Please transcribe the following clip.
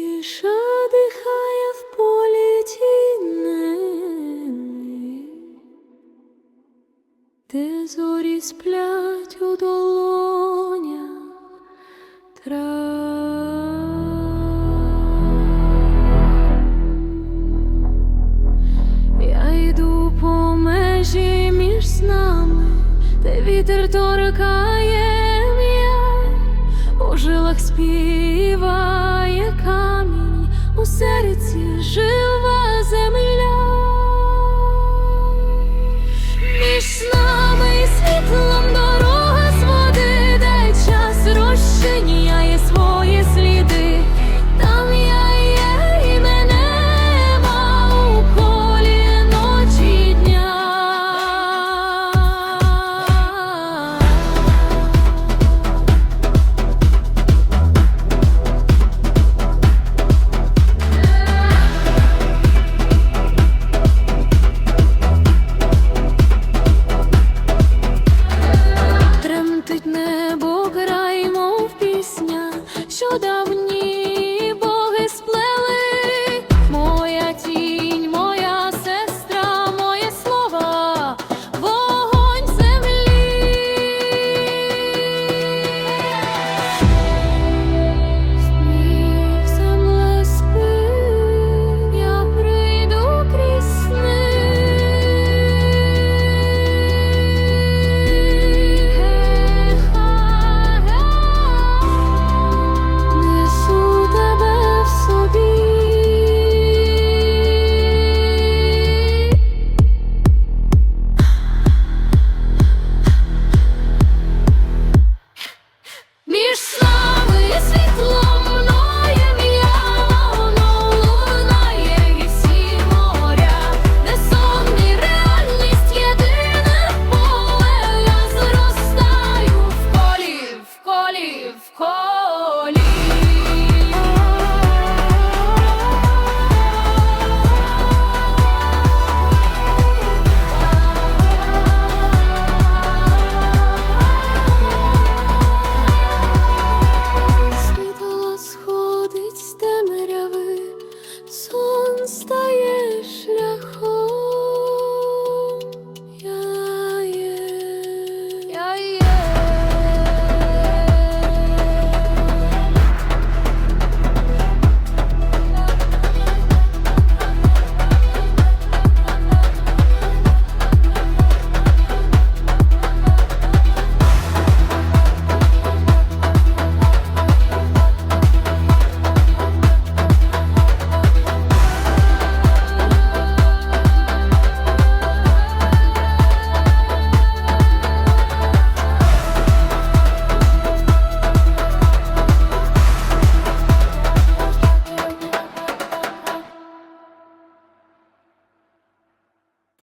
Тиша дихає в полі тінневі, де зорі сплять у долонях трав. Я йду по межі між нами, де вітер торкає м'я, у жилах спів серці жива земля.